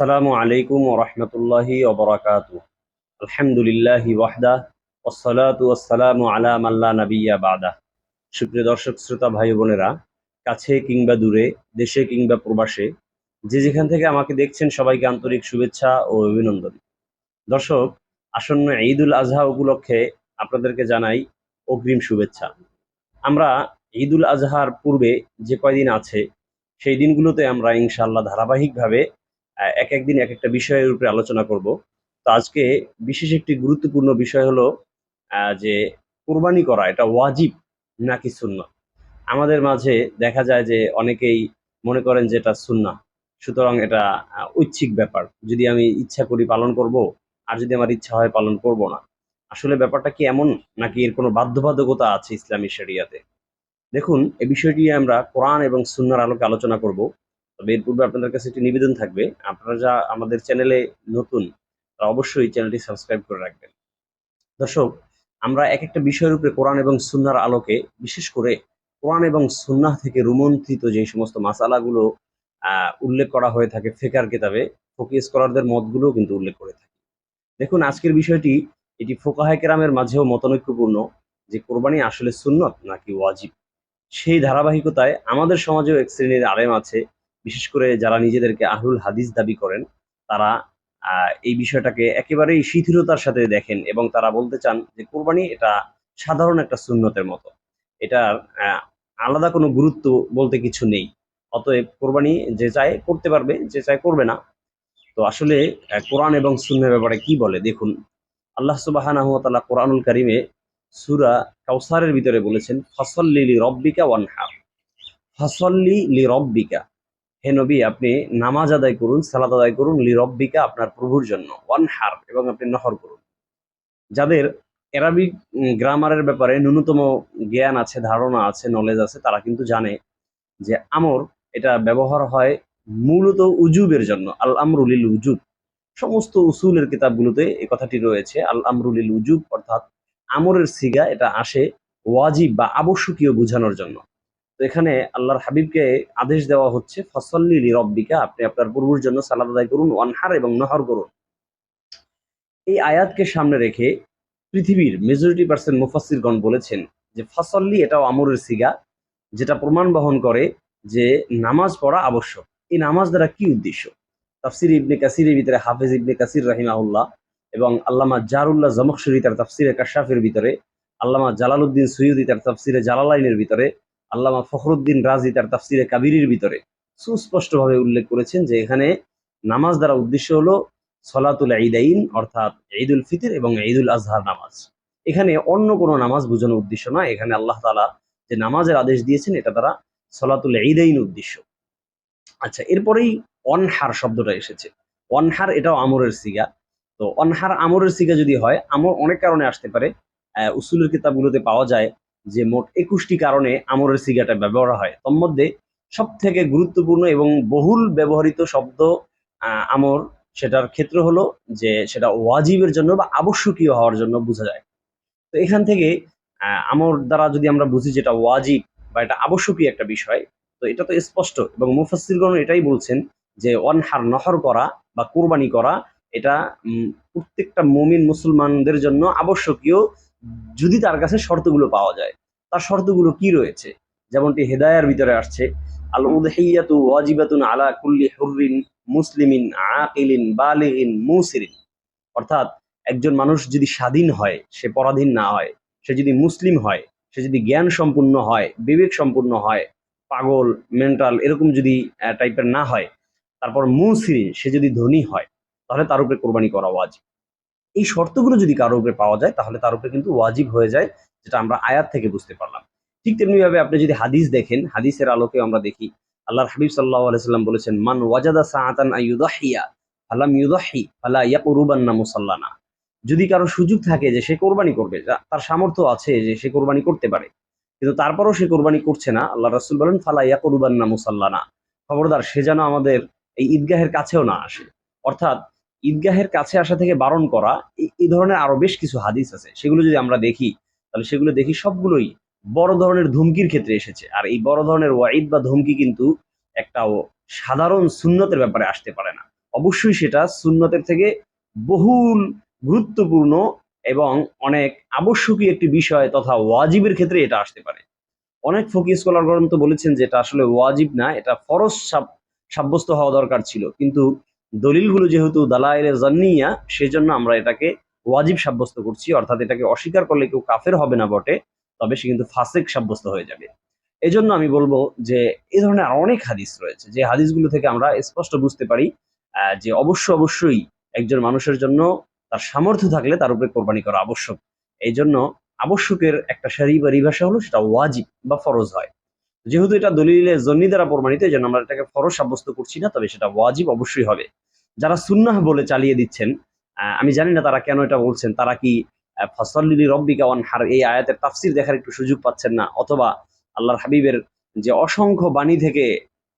আসসালামু আলাইকুম ওরহমতুল্লাহি ওবরাকাতু আলহামদুলিল্লাহি ওয়াহদা ওসসালাতু ওয়াসসালামু আলা মাল্লা নাবিয়্যা বাদা। সুপ্রিয় দর্শক, শ্রোতা, ভাই বোনেরা, কাছে কিংবা দূরে, দেশে কিংবা প্রবাসে, যে যেখান থেকে আমাকে দেখছেন, সবাইকে আন্তরিক শুভেচ্ছা ও অভিনন্দন। দর্শক, আসন্ন ঈদুল আজহা উপলক্ষে আপনাদেরকে জানাই অগ্রিম শুভেচ্ছা। আমরা ঈদুল আজহার পূর্বে যে কয়দিন আছে, সেই দিনগুলোতে আমরা ইনশাআল্লাহ ধারাবাহিকভাবে এক একদিন এক একটা বিষয়ের উপরে আলোচনা করব। তো আজকে বিশেষ একটি গুরুত্বপূর্ণ বিষয় হলো যে কোরবানি করা এটা ওয়াজিব নাকি সুন্নাহ? আমাদের মাঝে দেখা যায় যে অনেকেই মনে করেন যে এটা সুন্নাহ। সুতরাং এটা ঐচ্ছিক ব্যাপার। যদি আমি ইচ্ছা করি পালন করব, আর যদি আমার ইচ্ছা হয় পালন করব না। আসলে ব্যাপারটা কি এমন নাকি এর কোনো বাধ্যবাধকতা আছে ইসলামী শরিয়াতে? দেখুন, এ বিষয়টি আমরা কোরআন এবং সুন্নার আলোকে আলোচনা করব। তবে এর পূর্বে আপনাদের কাছে একটি নিবেদন থাকবে। আপনারা যা আমাদের চ্যানেলে নতুন তারা অবশ্যই চ্যানেলটি সাবস্ক্রাইব করে রাখবেন। দর্শক, আমরা এক একটা বিষয়ের উপরে কোরআন এবং সুন্নার আলোকে বিশেষ করে কোরআন এবং সুন্নাহ থেকে রুমন্থিত যে সমস্ত মাসালাগুলো উল্লেখ করা হয়ে থাকে ফেকার কিতাবে ফকিস স্কলারদের মতগুলো কিন্তু উল্লেখ করে থাকে। দেখুন, আজকের বিষয়টি এটি ফোকাহায় কেরামের মাঝেও মতনৈক্যপূর্ণ যে কোরবানি আসলে সুন্নত নাকি ওয়াজিব। সেই ধারাবাহিকতায় আমাদের সমাজেও এক শ্রেণির আলেম আছে বিশেষ করে যারা নিজেদেরকে আহলুল হাদিস দাবি করেন, তারা এই বিষয়টাকে একেবারেই শিথিলতার সাথে দেখেন এবং তারা বলতে চান যে কোরবানি এটা সাধারণ একটা সুন্নতের মতো। এটার আলাদা কোনো গুরুত্ব বলতে কিছু নেই। অতএব কোরবানি যে চায় করতে পারবে, যে চায় করবে না। তো আসলে কোরআন এবং সুন্নের ব্যাপারে কি বলে? দেখুন, আল্লাহ তাআলা কোরআনুল কারিমে সূরা কাউসারের ভিতরে বলেছেন, ফসল্লি লি রব্বিকা ওয়ানহার। ফসল্লি লি রব্বিকা। হে নবী, আপনি নামাজ আদায় করুন সালাদ আদায় করুন লি রব্বিকা আপনার প্রভুর জন্য। ওয়ান হার, এবং আপনি নহর করুন। যাদের অ্যারাবিক গ্রামারের ব্যাপারে ন্যূনতম জ্ঞান আছে, ধারণা আছে নলেজ আছে, তারা কিন্তু জানে যে আমর, এটা ব্যবহার হয় মূলত উজুবের জন্য। আল আমরুলিল উজুব। সমস্ত উসুলের কিতাবগুলোতে এই কথাটি রয়েছে, আল আমরুলিল উজুব, অর্থাৎ আমরের সিগা, এটা আসে ওয়াজিব বা আবশ্যকীয় বোঝানোর জন্য। তো এখানে আল্লাহর হাবিবকে আদেশ দেওয়া হচ্ছে, ফসল্লি রব্বিকা আপনি আপনার প্রভুর জন্য সালাদ আদায় করুন, ওয়ানহার এবং নহর করুন। এই আয়াতকে সামনে রেখে পৃথিবীর মেজরিটি পার্সেন্ট মুফাসিরগণ বলেছেন যে, ফসল্লি এটাও আমরের সিগা, যেটা প্রমাণ বহন করে যে, নামাজ পড়া আবশ্যক। এই নামাজ দ্বারা কি উদ্দেশ্য? তাফসির ইবনে কাসিরের ভিতরে হাফেজ ইবনে কাসির রাহিমাহুল্লাহ এবং আল্লামা জারুল্লাহ জমকশরী তার তাফসিরে কাশাফের ভিতরে, আল্লামা জালালউদ্দিন সৈয়দি তার তাফসিরে জালালাইনের ভিতরে আল্লামা ফখরুদ্দিন রাজি তার তাফসিরে কাবিরির ভিতরে সুস্পষ্টভাবে উল্লেখ করেছেন যে এখানে নামাজ দ্বারা উদ্দেশ্য হলো সলাতুল ঈদাইন, অর্থাৎ ঈদুল ফিতর এবং ঈদুল আজহার নামাজ। এখানে অন্য কোনো নামাজ বোঝানোর উদ্দেশ্য না এখানে আল্লাহ তালা যে নামাজের আদেশ দিয়েছেন, এটা দ্বারা সলাতুল ঈদাইন উদ্দেশ্য। আচ্ছা এরপরেই অনহার শব্দটা এসেছে। অনহার এটাও আমরের সিগা। তো অনহার আমরের সিগা যদি হয়, আমর অনেক কারণে আসতে পারে। উসুলের কিতাবগুলোতে পাওয়া যায়। যে মোট একুশটি কারণে আমরের সিগাটা ব্যবহার হয়। তোর মধ্যে সব থেকে গুরুত্বপূর্ণ এবং বহুল ব্যবহৃত শব্দ আমর সেটার ক্ষেত্র হলো যে সেটা ওয়াজিবের জন্য বা আবশ্যকীয় হওয়ার জন্য বোঝা যায়। তো এখান থেকে আমর দ্বারা যদি আমরা বুঝি যেটা ওয়াজিব বা এটা আবশ্যকীয় একটা বিষয়, তো এটা তো স্পষ্ট এবং মুফাসসিরগণ এটাই বলছেন যে অনহার নহর করা বা কোরবানি করা, এটা প্রত্যেকটা মুমিন মুসলমানদের জন্য আবশ্যকীয় যদি তার কাছে শর্তগুলো পাওয়া যায়, তার শর্তগুলো কি রয়েছে? যেমনটি হেদায়ার ভিতরে আসছে আল উদহিয়াতু ওয়াজিবাতুন আলা কুল্লি হুররিন মুসলিমিন আকিলিন বালিগিন মুসিরিন। অর্থাৎ একজন মানুষ যদি স্বাধীন হয়, সে পরাধীন না হয়, সে যদি মুসলিম হয়, সে যদি জ্ঞান সম্পূর্ণ হয় বিবেক সম্পূর্ণ হয়, পাগল, মেন্টাল এরকম যদি টাইপের না হয়, তারপর মুসিরিন, সে যদি ধনী হয়, তাহলে তার উপরে কোরবানি করা ওয়াজিব। এই শর্তগুলো যদি কারোর উপরে পাওয়া যায়, তাহলে তার উপরে কিন্তু ওয়াজিব হয়ে যায়, যেটা আমরা আয়াত থেকে বুঝতে পারলাম। ঠিক তেমনি ভাবে আপনি যদি হাদিস দেখেন, হাদিসের আলোকে আমরা দেখি, আল্লাহর হাবিব সাল্লাহ আলাইসাল্লাম বলেছেন, মান ওয়াজাদা সাআতান আইয়ুদাহিয়া ফালাম ইউদাহি, ফালা ইয়াকুরুবান্না মুসাল্লানা। যদি কারও সুযোগ থাকে যে সে কোরবানি করবে তার সামর্থ্য আছে যে সে কোরবানি করতে পারে, কিন্তু তারপরও সে কোরবানি করছে না আল্লাহ রাসুল বলেন, ফালা ইয়াকুরুবান্না মুসাল্লানা। খবরদার, সে যেন আমাদের এই ঈদগাহের কাছেও না আসে। অর্থাৎ ঈদগাহের কাছে আসা থেকে বারণ করা এই- ধরনের আরও বেশ কিছু হাদিস আছে। সেগুলো যদি আমরা দেখি, তাহলে সেগুলো দেখি সবগুলোই বড় ধরনের ধমকির ক্ষেত্রে এসেছে। আর এই বড় ধরনের ওয়াইদ বা ধমকি কিন্তু একটা সাধারণ সুন্নতের ব্যাপারে আসতে পারে না। অবশ্যই সেটা সুন্নতের থেকে বহুল গুরুত্বপূর্ণ এবং অনেক আবশ্যকীয় একটি বিষয় তথা ওয়াজিবের ক্ষেত্রে এটা আসতে পারে। অনেক ফকি স্কলার গ্রন্থ বলেছেন যে এটা আসলে ওয়াজিব না, এটা ফরজ সাব- সাব্যস্ত হওয়া দরকার ছিল। কিন্তু দলিলগুলো যেহেতু দালাইলে জান্নিয়া, সেজন্য আমরা এটাকে ওয়াজিব সাব্যস্ত করছি, অর্থাৎ এটাকে অস্বীকার করলে কেউ কাফের হবে না বটে, তবে সে কিন্তু ফাসেক সাব্যস্ত হয়ে যাবে। এই জন্য আমি বলব যে এই ধরনের অনেক হাদিস রয়েছে, যে হাদিসগুলো থেকে আমরা স্পষ্ট বুঝতে পারি যে অবশ্য অবশ্যই একজন মানুষের জন্য তার সামর্থ্য থাকলে তার উপরে কোরবানি করা আবশ্যক। এই জন্য আবশ্যকের একটা সারি বা রিভাষা হলো সেটা ওয়াজিব বা ফরজ হয়। যেহেতু এটা দলিলে জন্নি দ্বারা প্রমাণিত, এই জন্য আমরা এটাকে ফরজ সাব্যস্ত করছি না, তবে সেটা ওয়াজিব অবশ্যই হবে। যারা সুন্নাহ বলে চালিয়ে দিচ্ছেন আমি জানি না তারা কেন এটা বলছেন, তারা কি ফসল্লি রব্বিকা ওয়ান হার এই আয়াতের তাফসির দেখার একটু সুযোগ পাচ্ছেন না? অথবা আল্লাহর হাবিবের যে অসংখ্য বাণী থেকে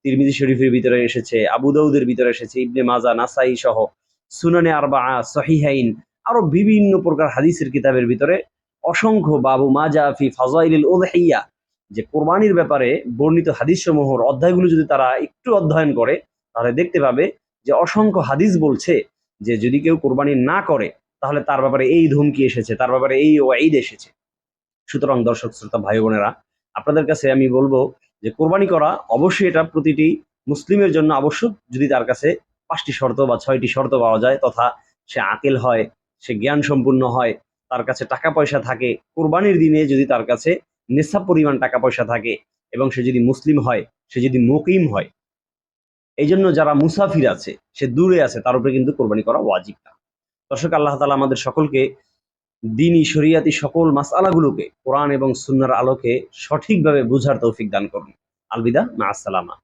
তিরমিজি শরীফের ভিতরে এসেছে, আবু দাউদের ভিতরে এসেছে, ইবনে মাজা, নাসাই সহ সুনানে আরবা সহিহাইন, আরও বিভিন্ন প্রকার হাদিসের কিতাবের ভিতরে অসংখ্য বাবু মাজা ফি ফাজাইলিল উযহিয়া যে কোরবানির ব্যাপারে বর্ণিত হাদিস সমূহর অধ্যায়গুলো যদি তারা একটু অধ্যয়ন করে, তাহলে দেখতে পাবে যে অসংখ্য হাদিস বলছে যে যদি কেউ কোরবানি না করে, তাহলে তার ব্যাপারে এই ধমকি এসেছে, তার ব্যাপারে এই ওয়াইদ এসেছে। সুতরাং দর্শক, শ্রোতা, ভাই বোনেরা, আপনাদের কাছে আমি বলব যে কোরবানি করা অবশ্যই এটা প্রতিটি মুসলিমের জন্য আবশ্যক, যদি তার কাছে পাঁচটি শর্ত বা ছয়টি শর্ত পাওয়া যায় তথা সে আকেল হয়, সে জ্ঞান সম্পূর্ণ হয়, তার কাছে টাকা পয়সা থাকে, কোরবানির দিনে যদি তার কাছে নেশাব পরিমাণ টাকা পয়সা থাকে এবং সে যদি মুসলিম হয়, সে যদি মুকিম হয় এই জন্য যারা মুসাফির আছে, সে দূরে আছে, তার উপরে কিন্তু কোরবানি করা ওয়াজিব না। দর্শক, আল্লাহ তালা আমাদের সকলকে দিনই শরিয়াতি সকল মাসালাগুলোকে কোরআন এবং সুন্নার আলোকে সঠিকভাবে বুঝার তৌফিক দান করুন। আলবিদা, মা আসসালামা।